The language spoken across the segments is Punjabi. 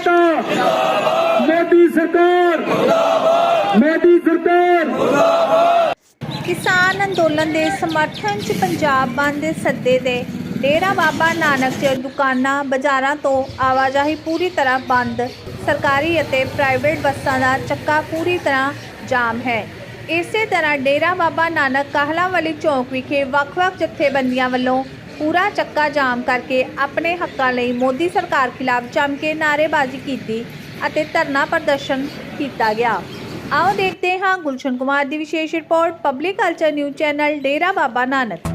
ਮਜ਼ਦੂਰ ਮੋਦੀ ਸਰਕਾਰ ਮੋਦੀ ਸਰਕਾਰ। ਕਿਸਾਨ ਅੰਦੋਲਨ ਦੇ ਸਮਰਥਨ 'ਚ ਪੰਜਾਬ ਬੰਦ ਦੇ ਸੱਦੇ ਦੇ ਡੇਰਾ ਬਾਬਾ ਨਾਨਕ 'ਚ ਦੁਕਾਨਾਂ ਬਾਜ਼ਾਰਾਂ ਤੋਂ ਆਵਾਜਾਈ ਪੂਰੀ ਤਰ੍ਹਾਂ ਬੰਦ। ਸਰਕਾਰੀ ਅਤੇ ਪ੍ਰਾਈਵੇਟ ਬੱਸਾਂ ਦਾ ਚੱਕਾ ਪੂਰੀ ਤਰ੍ਹਾਂ ਜਾਮ ਹੈ। ਇਸੇ ਤਰ੍ਹਾਂ ਡੇਰਾ ਬਾਬਾ ਨਾਨਕ ਕਾਹਲਾਵਾਲੀ ਚੌਂਕ ਵਿਖੇ ਵੱਖ-ਵੱਖ ਜਥੇਬੰਦੀਆਂ ਵੱਲੋਂ ਪੂਰਾ ਚੱਕਾ ਜਾਮ ਕਰਕੇ ਆਪਣੇ ਹੱਕਾਂ ਲਈ ਮੋਦੀ ਸਰਕਾਰ ਖਿਲਾਫ ਜੰਮ ਕੇ ਨਾਅਰੇਬਾਜ਼ੀ ਕੀਤੀ ਅਤੇ ਧਰਨਾ ਪ੍ਰਦਰਸ਼ਨ ਕੀਤਾ ਗਿਆ। ਆਓ ਦੇਖਦੇ ਹਾਂ ਗੁਲਸ਼ਨ ਕੁਮਾਰ ਦੀ ਵਿਸ਼ੇਸ਼ report public culture news channel Dera Baba Nanak.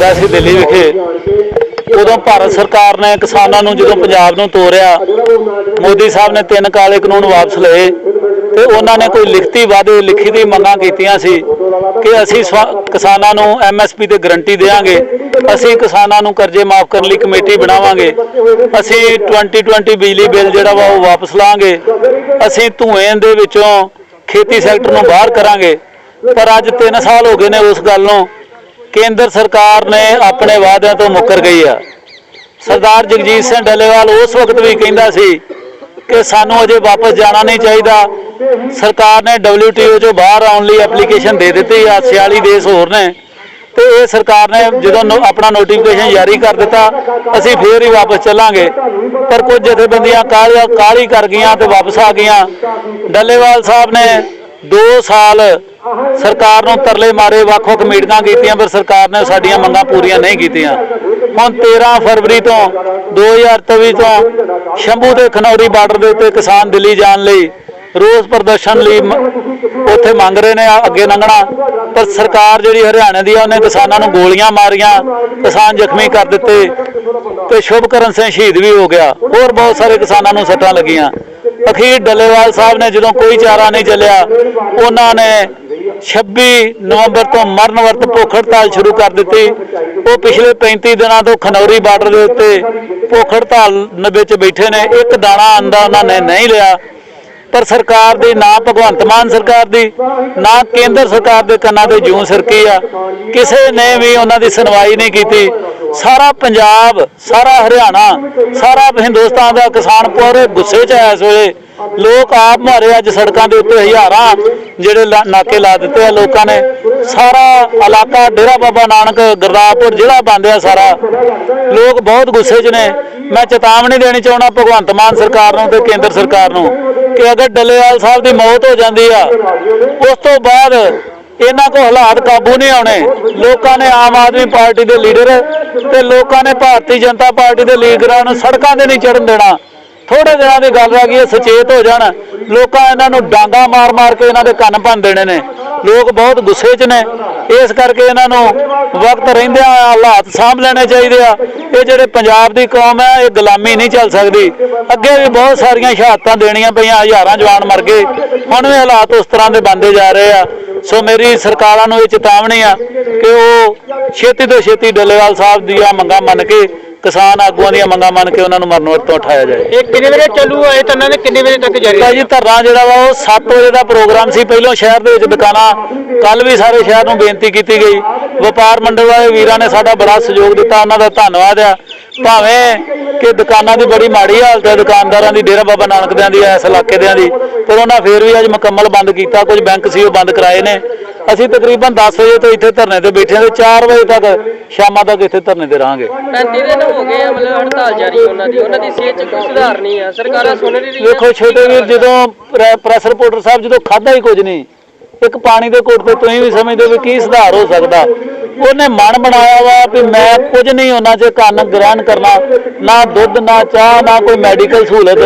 ਵੈਸੇ ਦਿੱਲੀ ਵਿਖੇ ਉਦੋਂ ਭਾਰਤ ਸਰਕਾਰ ਨੇ ਕਿਸਾਨਾਂ ਨੂੰ ਜਦੋਂ ਪੰਜਾਬ ਨੂੰ ਤੋਰਿਆ, ਮੋਦੀ ਸਾਹਿਬ ਨੇ ਤਿੰਨ ਕਾਲੇ ਕਾਨੂੰਨ ਵਾਪਸ ਲਏ। ਤੇ ਉਹਨਾਂ ਨੇ ਕੋਈ ਲਿਖਤੀ ਵਾਅਦੇ, ਲਿਖੀ ਦੀ ਮੰਗਾਂ ਕੀਤੀਆਂ ਸੀ ਕਿ ਅਸੀਂ ਸਵਾ- ਕਿਸਾਨਾਂ ਨੂੰ ਐਮਐਸਪੀ ਤੇ ਗਰੰਟੀ ਦੇਵਾਂਗੇ। ਅਸੀਂ ਕਿਸਾਨਾਂ ਨੂੰ ਕਰਜ਼ੇ ਮਾਫ ਕਰਨ ਲਈ ਕਮੇਟੀ ਬਣਾਵਾਂਗੇ। ਅਸੀਂ 2020 ਬਿਜਲੀ ਬਿੱਲ ਜਿਹੜਾ ਵਾ ਉਹ ਵਾਪਸ ਲਾਂਗੇ ਅਸੀਂ ਧੂਏ ਦੇ ਵਿੱਚੋਂ ਖੇਤੀ ਸੈਕਟਰ ਨੂੰ ਬਾਹਰ ਕਰਾਂਗੇ। ਪਰ ਅੱਜ 3 ਸਾਲ ਹੋ ਗਏ ਨੇ ਉਸ ਗੱਲ ਨੂੰ। ਕੇਂਦਰ ਸਰਕਾਰ ਨੇ ਆਪਣੇ ਵਾਅਦਿਆਂ ਤੋਂ ਮੁੱਕਰ ਗਈ ਆ। ਸਰਦਾਰ ਜਗਜੀਤ ਸਿੰਘ ਡੱਲੇਵਾਲ ਉਸ ਵਕਤ ਵੀ ਕਹਿੰਦਾ ਸੀ ਕਿ ਸਾਨੂੰ ਅਜੇ ਵਾਪਸ ਜਾਣਾ ਨਹੀਂ ਚਾਹੀਦਾ। ਸਰਕਾਰ ਨੇ WTO ਚੋਂ ਬਾਹਰ ਆਉਣ ਲਈ ਐਪਲੀਕੇਸ਼ਨ ਦੇ ਦਿੱਤੀ ਆ 46 ਦੇਸ਼ ਹੋਰ ਨੇ। ਤੇ ਇਹ ਸਰਕਾਰ ਨੇ ਜਦੋਂ ਨੋ- ਆਪਣਾ ਨੋਟੀਫਿਕੇਸ਼ਨ ਜਾਰੀ ਕਰ ਦਿੱਤਾ, ਅਸੀਂ ਫੇਰ ਹੀ ਵਾਪਸ ਚੱਲਾਂਗੇ। ਪਰ ਕੁਝ ਜਥੇਬੰਦੀਆਂ ਕਾਹਲੀਆਂ ਕਾਹਲੀ ਕਰ ਗਈਆਂ ਤੇ ਵਾਪਸ ਆ ਗਈਆਂ। ਡੱਲੇਵਾਲ ਸਾਹਿਬ ਨੇ 2 ਸਾਲ ਸਰਕਾਰ ਨੂੰ ਤਰਲੇ ਮਾਰੇ, ਵੱਖ-ਵੱਖ ਮੀਟਿੰਗਾਂ ਕੀਤੀਆਂ, ਪਰ ਸਰਕਾਰ ਨੇ ਸਾਡੀਆਂ ਮੰਗਾਂ ਪੂਰੀਆਂ ਨਹੀਂ ਕੀਤੀਆਂ। ਹੁਣ 13 ਫਰਵਰੀ ਤੋਂ 2023 ਤੋਂ ਸ਼ੰਭੂ ਤੇ ਖਨੌਰੀ ਬਾਰਡਰ ਦੇ ਉੱਤੇ ਕਿਸਾਨ ਦਿੱਲੀ ਜਾਣ ਲਈ ਰੋਸ ਪ੍ਰਦਰਸ਼ਨ ਲਈ ਉੱਥੇ ਮੰਗ ਰਹੇ ਨੇ ਅੱਗੇ ਲੰਘਣਾ। ਪਰ ਸਰਕਾਰ ਜਿਹੜੀ ਹਰਿਆਣੇ ਦੀ ਆ, ਉਹਨੇ ਕਿਸਾਨਾਂ ਨੂੰ ਗੋਲੀਆਂ ਮਾਰੀਆਂ, ਕਿਸਾਨ ਜ਼ਖਮੀ ਕਰ ਦਿੱਤੇ ਤੇ ਸ਼ੁਭਕਰਨ ਸਿੰਘ ਸ਼ਹੀਦ ਵੀ ਹੋ ਗਿਆ। ਹੋਰ ਬਹੁਤ ਸਾਰੇ ਕਿਸਾਨਾਂ ਨੂੰ ਸੱਟਾਂ ਲੱਗੀਆਂ। ਅਖੀਰ ਡੱਲੇਵਾਲ ਸਾਹਿਬ ਨੇ ਜਦੋਂ ਕੋਈ ਚਾਰਾ ਨਹੀਂ ਚੱਲਿਆ, ਉਹਨਾਂ ਨੇ 26 ਨਵੰਬਰ ਤੋਂ ਮਰਨ ਵਰਤ ਭੁੱਖ ਹੜਤਾਲ ਸ਼ੁਰੂ ਕਰ ਦਿੱਤੀ। ਉਹ ਪਿਛਲੇ 35 ਦਿਨਾਂ ਤੋਂ ਖਨੌਰੀ ਬਾਰਡਰ ਦੇ ਉੱਤੇ ਭੁੱਖ ਹੜਤਾਲ ਵਿੱਚ ਬੈਠੇ ਨੇ। ਇੱਕ ਦਾਣਾ ਅੰਦਾ ਉਹਨਾਂ ਨੇ ਨਹੀਂ ਲਿਆ। ਪਰ ਸਰਕਾਰ ਦੀ, ਨਾ ਭਗਵੰਤ ਮਾਨ ਸਰਕਾਰ ਦੀ, ਨਾ ਕੇਂਦਰ ਸਰਕਾਰ ਦੇ ਕੰਨਾਂ ਤੇ ਜੂੰ ਸਰਕੀ ਆ। ਕਿਸੇ ਨੇ ਵੀ ਉਹਨਾਂ ਦੀ ਸੁਣਵਾਈ ਨਹੀਂ ਕੀਤੀ। ਸਾਰਾ ਪੰਜਾਬ, ਸਾਰਾ ਹਰਿਆਣਾ, ਸਾਰਾ ਹਿੰਦੁਸਤਾਨ ਦਾ ਕਿਸਾਨ ਪੂਰੇ ਗੁੱਸੇ 'ਚ ਆਇਆ ਇਸ ਵੇਲੇ ਲੋਕ ਆਪ ਮਾਰੇ ਅੱਜ ਸੜਕਾਂ ਦੇ ਉੱਤੇ ਹਜ਼ਾਰਾਂ ਜਿਹੜੇ ਲਾ- ਨਾਕੇ ਲਾ ਦਿੱਤੇ ਆ ਲੋਕਾਂ ਨੇ। ਸਾਰਾ ਇਲਾਕਾ ਡੇਰਾ ਬਾਬਾ ਨਾਨਕ ਗੁਰਦਾਸਪੁਰ ਜ਼ਿਲ੍ਹਾ ਬੰਦਿਆ ਸਾਰਾ। ਲੋਕ ਬਹੁਤ ਗੁੱਸੇ 'ਚ ਨੇ। ਮੈਂ ਚੇਤਾਵਨੀ ਦੇਣੀ ਚਾਹੁੰਦਾ ਭਗਵੰਤ ਮਾਨ ਸਰਕਾਰ ਨੂੰ ਤੇ ਕੇਂਦਰ ਸਰਕਾਰ ਨੂੰ ਕਿ ਅਗਰ ਡੱਲੇਵਾਲ ਸਾਹਿਬ ਦੀ ਮੌਤ ਹੋ ਜਾਂਦੀ ਆ, ਉਸ ਤੋਂ ਬਾਅਦ ਇਹਨਾਂ ਕੋ ਹਾਲਾਤ ਕਾਬੂ ਨਹੀਂ ਆਉਣੇ। ਲੋਕਾਂ ਨੇ ਆਮ ਆਦਮੀ ਪਾਰਟੀ ਦੇ ਲੀਡਰ ਤੇ ਲੋਕਾਂ ਨੇ ਭਾਰਤੀ ਜਨਤਾ ਪਾਰਟੀ ਦੇ ਲੀਡਰਾਂ ਨੂੰ ਸੜਕਾਂ ਤੇ ਨਹੀਂ ਚੜਨ ਦੇਣਾ। ਥੋੜੇ ਦਿਨਾਂ ਦੀ ਗੱਲ ਰਹਿ ਗਈ ਹੈ, ਸੁਚੇਤ ਹੋ ਜਾਣ। ਲੋਕਾਂ ਇਹਨਾਂ ਨੂੰ ਡਾਂਗਾ ਮਾਰ-ਮਾਰ ਕੇ ਇਹਨਾਂ ਦੇ ਕੰਨ ਭੰਨ ਦੇਣੇ ਨੇ। ਲੋਕ ਬਹੁਤ ਗੁੱਸੇ 'ਚ ਨੇ। ਇਸ ਕਰਕੇ ਇਹਨਾਂ ਨੂੰ ਵਕਤ ਰਹਿੰਦਿਆਂ ਹਾਲਾਤ ਸਾਂਭ ਲੈਣੇ ਚਾਹੀਦੇ ਆ। ਇਹ ਜਿਹੜੇ ਪੰਜਾਬ ਦੀ ਕੌਮ ਹੈ, ਇਹ ਗੁਲਾਮੀ ਨਹੀਂ ਚੱਲ ਸਕਦੀ। ਅੱਗੇ ਵੀ ਬਹੁਤ ਸਾਰੀਆਂ ਸ਼ਹਾਦਤਾਂ ਦੇਣੀਆਂ ਪਈਆਂ, ਹਜ਼ਾਰਾਂ ਜਵਾਨ ਮਰ ਗਏ। ਹੁਣ ਵੀ ਹਾਲਾਤ ਉਸ ਤਰ੍ਹਾਂ ਦੇ ਬਣਦੇ ਜਾ ਰਹੇ ਆ। ਸੋ ਮੇਰੀ ਸਰਕਾਰਾਂ ਨੂੰ ਇਹ ਚੇਤਾਵਨੀ ਆ ਕਿ ਉਹ ਛੇਤੀ ਤੋਂ ਛੇਤੀ ਡੱਲੇਵਾਲ ਸਾਹਿਬ ਦੀਆਂ ਮੰਗਾਂ ਮੰਨ ਕੇ ਕਿਸਾਨ ਆਗੂਆਂ ਦੀਆਂ ਮੰਗਾਂ ਮੰਨ ਕੇ ਉਹਨਾਂ ਨੂੰ ਮਰਨ ਵਰਤੋਂ ਉਠਾਇਆ ਜਾਏ। ਇਹ ਕਿੰਨੇ ਵਜੇ ਚੱਲੂ ਤਾਂ ਇਹਨਾਂ ਨੇ ਕਿੰਨੇ ਵਜੇ ਤੱਕ ਜਾਰੀ ਤਾਂ ਜੀ ਧਰਨਾ ਜਿਹੜਾ ਵਾ ਉਹ 7 ਵਜੇ ਦਾ ਪ੍ਰੋਗਰਾਮ ਸੀ। ਪਹਿਲਾਂ ਸ਼ਹਿਰ ਦੇ ਵਿੱਚ ਦੁਕਾਨਾਂ ਕੱਲ ਵੀ ਸਾਰੇ ਸ਼ਹਿਰ ਨੂੰ ਬੇਨਤੀ ਕੀਤੀ ਗਈ। ਵਪਾਰ ਮੰਡਲ ਵਾਲੇ ਵੀਰਾਂ ਨੇ ਸਾਡਾ ਬੜਾ ਸਹਿਯੋਗ ਦਿੱਤਾ ਉਹਨਾਂ ਦਾ ਧੰਨਵਾਦ ਆ। ਭਾਵੇਂ ਕਿ ਦੁਕਾਨਾਂ ਦੀ ਬੜੀ ਮਾੜੀ ਹਾਲਤ ਹੈ ਦੁਕਾਨਦਾਰਾਂ ਦੀ ਡੇਰਾ ਬਾਬਾ ਨਾਨਕ ਦਿਆਂ ਦੀ ਇਸ ਇਲਾਕੇ ਦਿਆਂ ਦੀ ਪਰ ਉਹਨਾਂ ਫੇਰ ਵੀ ਅੱਜ ਮੁਕੰਮਲ ਬੰਦ ਕੀਤਾ। ਕੁਝ ਬੈਂਕ ਸੀ ਉਹ ਬੰਦ ਕਰਾਏ ਨੇ। ਅਸੀਂ ਤਕਰੀਬਨ 10 ਵਜੇ ਤੋਂ ਇੱਥੇ ਧਰਨੇ ਤੇ ਬੈਠੇ ਹਾਂ ਤੇ 4 ਵਜੇ ਤੱਕ ਸ਼ਾਮਾਂ ਤੱਕ ਇੱਥੇ ਧਰਨੇ ਤੇ ਰਹਾਂਗੇ। 35 ਦਿਨ ਹੋ ਗਏ ਆ ਮਤਲਬ ਹੜਤਾਲ ਜਾਰੀ ਉਹਨਾਂ ਦੀ। ਉਹਨਾਂ ਦੀ ਸਿਹਤ 'ਚ ਕੋਈ ਸੁਧਾਰ ਨਹੀਂ ਆ। ਸਰਕਾਰਾਂ ਸੁਣ ਨਹੀਂ ਰਹੀਆਂ ਵੇਖੋ ਛੋਟੇ ਵੀਰ ਜਦੋਂ ਪ੍ਰੈ- ਪ੍ਰੈਸ ਰਿਪੋਰਟਰ ਸਾਹਿਬ ਜਦੋਂ ਖਾਦਾ ਹੀ ਕੁਝ ਨਹੀਂ ਇੱਕ ਪਾਣੀ ਦੇ ਘੁੱਟ ਤੇ ਤੁਸੀਂ ਵੀ ਸਮਝਦੇ ਹੋ ਵੀ ਕੀ ਸੁਧਾਰ ਹੋ ਸਕਦਾ। ਉਹਨੇ ਮਨ ਬਣਾਇਆ ਵਾ ਵੀ ਮੈਂ ਕੁਝ ਨਹੀਂ ਉਹਨਾਂ 'ਚ ਕੰਨ ਗ੍ਰਹਿਣ ਕਰਨਾ ਨਾ ਦੁੱਧ ਨਾ ਚਾਹ ਨਾ ਕੋਈ ਮੈਡੀਕਲ ਸਹੂਲਤ।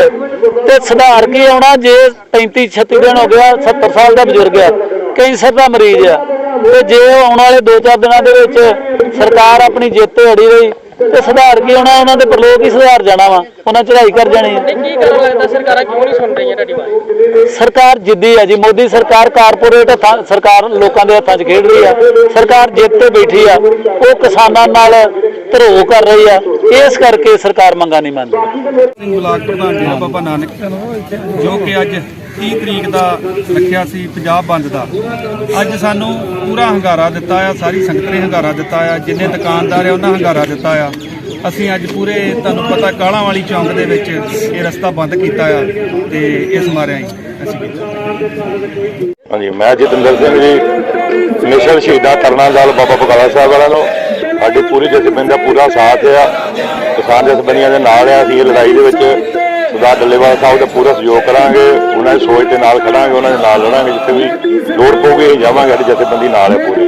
ਤੇ ਸੁਧਾਰ ਕੀ ਆਉਣਾ? ਜੇ 35 36 ਦਿਨ ਹੋ ਗਿਆ 70 ਸਾਲ ਦਾ ਬਜ਼ੁਰਗ ਆ ਕੈਂਸਰ ਦਾ ਮਰੀਜ਼ ਆ। ਤੇ ਜੇ ਉਹ ਆਉਣ ਵਾਲੇ 2-4 ਦਿਨਾਂ ਦੇ ਵਿੱਚ ਸਰਕਾਰ ਆਪਣੀ ਜਿੱਤ ਤੇ ਅੜੀ ਰਹੀ ਤੇ ਸੁਧਾਰ ਕੀ ਹੋਣਾ ਉਹਨਾਂ ਦੇ ਪ੍ਰਲੋਕ ਹੀ ਸੁਧਾਰ ਜਾਣਾ ਵਾ। ਉਹਨਾਂ ਚੜ੍ਹਾਈ ਕਰ ਜਾਣੀ ਆ। ਤੇ ਕੀ ਕਾਰਨ ਲੱਗਦਾ ਸਰਕਾਰਾਂ ਕਿਉਂ ਨਹੀਂ ਸੁਣ ਰਹੀਆਂ ਤੁਹਾਡੀ ਆਵਾਜ਼? ਸਰਕਾਰ ਜਿੱਦੀ ਹੈ ਜੀ। ਮੋਦੀ ਸਰਕਾਰ ਕਾਰਪੋਰੇਟ ਸਰਕਾਰ ਲੋਕਾਂ ਦੇ ਹੱਥਾਂ 'ਚ ਖੇਡ ਰਹੀ ਆ। ਸਰਕਾਰ ਜਿੱਤ ਤੇ ਬੈਠੀ ਆ। ਉਹ ਕਿਸਾਨਾਂ ਨਾਲ ਧਰੋ ਕਰ ਰਹੀ ਆ। ਇਸ ਕਰਕੇ ਸਰਕਾਰ ਮੰਗਾ ਨਹੀਂ ਮੰਨਦੀ। ਸਿੰਘ ਬਲਾਕ ਪ੍ਰਧਾਨ ਡੇਰਾ ਬਾਬਾ ਨਾਨਕ, ਜੋ ਕਿ ਅੱਜ 30 ਤਰੀਕ ਦਾ ਰੱਖਿਆ ਸੀ ਪੰਜਾਬ ਬੰਦ ਦਾ। ਅੱਜ ਸਾਨੂੰ ਪੂਰਾ ਹੰਗਾਰਾ ਦਿੱਤਾ ਆ, ਸਾਰੀ ਸੰਗਤ ਨੇ ਹੰਗਾਰਾ ਦਿੱਤਾ ਆ, ਜਿੰਨੇ ਦੁਕਾਨਦਾਰ ਆ, ਉਹਨਾਂ ਹੰਗਾਰਾ ਦਿੱਤਾ ਆ। ਅਸੀਂ ਅੱਜ ਪੂਰੇ, ਤੁਹਾਨੂੰ ਪਤਾ ਕਾਲਾਂ ਵਾਲੀ ਚੌਂਕ ਦੇ ਵਿੱਚ ਇਹ ਰਸਤਾ ਬੰਦ ਕੀਤਾ ਆ ਤੇ ਇਸ ਮਾਰਿਆਂ ਹੀ ਅਸੀਂ ਕੀਤਾ। ਹਾਂਜੀ, ਮੈਂ ਜਤਿੰਦਰ ਸਿੰਘ ਜੀ ਮਿਸ਼ਨ ਸ਼ਹੀਦਾਂ ਤਰਨਾ ਬਾਬਾ ਬਕਾਲਾ ਸਾਹਿਬ ਵਾਲਿਆਂ ਨੂੰ ਸਾਡੀ ਪੂਰੀ ਜਥੇਬੰਦੀ ਦਾ ਪੂਰਾ ਸਾਥ ਆ। ਕਿਸਾਨ ਜਥੇਬੰਦੀਆਂ ਦੇ ਨਾਲ ਆ, ਅਸੀਂ ਇਹ ਲੜਾਈ ਦੇ ਵਿੱਚ ਸਰਦਾਰ ਡੱਲੇਵਾਲ ਸਾਹਿਬ ਦਾ ਪੂਰਾ ਸਹਿਯੋਗ ਕਰਾਂਗੇ, ਉਹਨਾਂ ਦੀ ਸੋਚ ਦੇ ਨਾਲ ਖੜਾਂਗੇ, ਉਹਨਾਂ ਦੇ ਨਾਲ ਲੜਾਂਗੇ, ਜਿੱਥੇ ਵੀ ਲੋੜ ਪਊਗੀ, ਅਸੀਂ ਜਾਵਾਂਗੇ, ਸਾਡੀ ਜਥੇਬੰਦੀ ਨਾਲ ਹੈ ਪੂਰੀ।